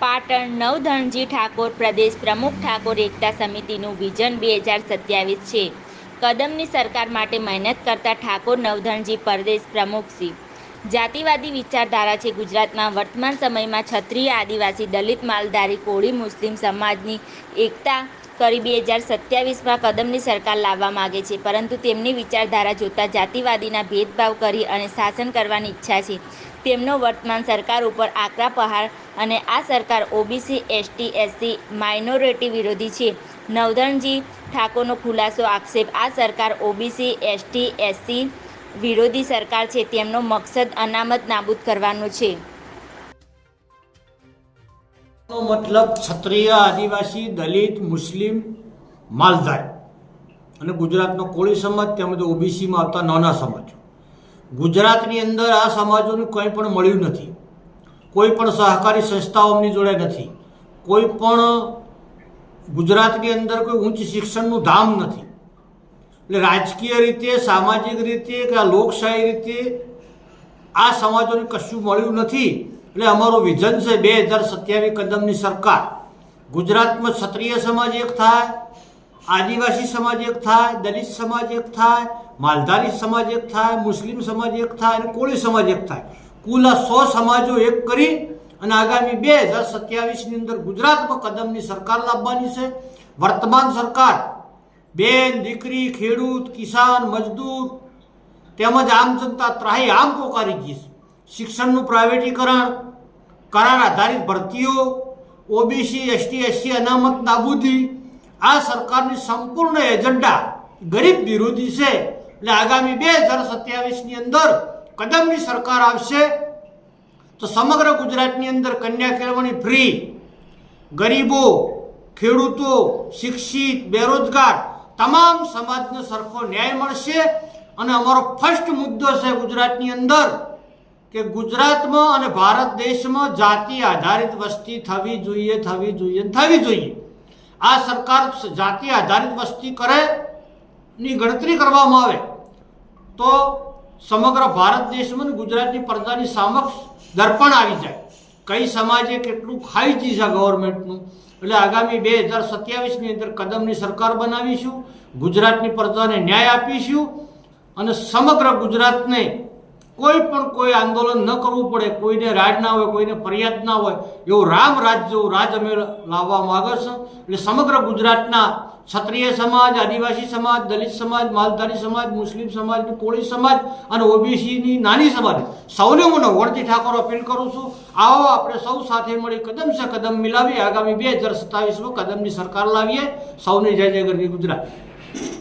પાટણ નવધણજી ઠાકોર પ્રદેશ પ્રમુખ ઠાકોર એકતા સમિતિનું વિઝન બે હજાર સત્યાવીસ છે. કદમની સરકાર માટે મહેનત કરતા ઠાકોર નવધણજી પ્રદેશ પ્રમુખ શ્રી જાતિવાદી વિચારધારા છે ગુજરાતમાં. વર્તમાન સમયમાં ક્ષત્રિય આદિવાસી દલિત માલધારી કોળી મુસ્લિમ સમાજની એકતા કરી બે હજાર સત્યાવીસમાં કદમની સરકાર લાવવા માગે છે, પરંતુ તેમની વિચારધારા જોતા જાતિવાદીના ભેદભાવ કરી અને શાસન કરવાની ઈચ્છા છે. તેમનો વર્તમાન સરકાર ઉપર આકરા પહાડ અને આ સરકાર ઓબીસી, એસટી, એસસી, માઇનોરિટી વિરોધી છે. નવધનજી ઠાકોરનો ખુલાસો આક્ષેપ, આ સરકાર ઓબીસી, એસટી, એસસી વિરોધી સરકાર છે, તેમનો મકસદ અનામત નાબૂદ કરવાનો છે. મતલબ ક્ષત્રિય, આદિવાસી, દલિત, મુસ્લિમ, માલધાર. અને ગુજરાતનો કોળી સમાજ, તેમજ ઓબીસીમાં આવતા નાના સમાજ. ગુજરાતની અંદર આ સમાજોનું કંઈ પણ મળ્યું નથી. કોઈ પણ સહકારી સંસ્થાઓની જોડે નથી. કોઈ પણ ગુજરાતની અંદર કોઈ ઉચ્ચ શિક્ષણનું ધામ નથી. એટલે રાજકીય રીતે, સામાજિક રીતે કે લોકશાહી રીતે આ સમાજોને કશું મળ્યું નથી. એટલે અમારું વિઝન છે બે હજાર સત્યાવીસ કદમની સરકાર. ગુજરાતમાં ક્ષત્રિય સમાજ એક થાય, આદિવાસી સમાજ એક થાય, દલિત સમાજ એક થાય, માલધારી સમાજ એક થાય, મુસ્લિમ સમાજ એક થાય અને કોળી સમાજ એક થાય. કુલ આ સો સમાજો એક કરી અને આગામી બે હજાર સત્યાવીસની અંદર ગુજરાતમાં કદમની સરકાર લાવવાની છે. વર્તમાન સરકાર, બેન, દીકરી, ખેડૂત, કિસાન, મજદૂર, તેમજ આમ જનતા ત્રાહી આમ પોકારી ગઈ છે. શિક્ષણનું પ્રાઇવેટીકરણ, કરાર આધારિત ભરતીઓ, ઓબીસી, એસટી, એસસી, અનામત, નાબૂદી, આ સરકારની સંપૂર્ણ એજન્ડા ગરીબ વિરોધી છે. એટલે આગામી બે હજાર સત્યાવીસની અંદર કદમની સરકાર આવશે, તો સમગ્ર ગુજરાતની અંદર કન્યા કેળવણી ફ્રી. ગરીબો, ખેડૂતો, શિક્ષિત, બેરોજગાર, તમામ સમાજને સરખો ન્યાય મળશે. અને અમારો ફર્સ્ટ મુદ્દો છે ગુજરાતની અંદર કે ગુજરાતમાં અને ભારત દેશમાં જાતિ આધારિત વસ્તી થવી જોઈએ થવી જોઈએ થવી જોઈએ. આ સરકાર જાતિ આધારિત વસ્તી કરે ની ગણતરી કરવામાં આવે તો સમગ્ર ભારત દેશમાં ગુજરાતની પ્રજાની સમક્ષ દર્પણ આવી જાય. કઈ સમાજે કેટલું ખાઈ ચીજ ગવર્મેન્ટનું? એટલે આગામી બે હજાર સત્યાવીસની અંદર કદમની સરકાર બનાવીશું, ગુજરાતની પ્રજાને ન્યાય આપીશું અને સમગ્ર ગુજરાતને કોઈ પણ કોઈ આંદોલન ન કરવું પડે, કોઈને રાજ ના હોય, કોઈને ફરિયાદ ના હોય, એવું રામ રાજ્ય રાજ અમે લાવવા માગે છે. એટલે સમગ્ર ગુજરાતના ક્ષત્રિય સમાજ, આદિવાસી સમાજ, દલિત સમાજ, માલધારી સમાજ, મુસ્લિમ સમાજ, કોળી સમાજ અને ઓબીસીની નાની સમાજ, સૌને હું નવણજી ઠાકોર અપીલ કરું છું, આવો આપણે સૌ સાથે મળી કદમ સે કદમ મિલાવી આગામી બે હજાર સત્તાવીસમાં કદમની સરકાર લાવીએ. સૌને જય જય ગુજરાત.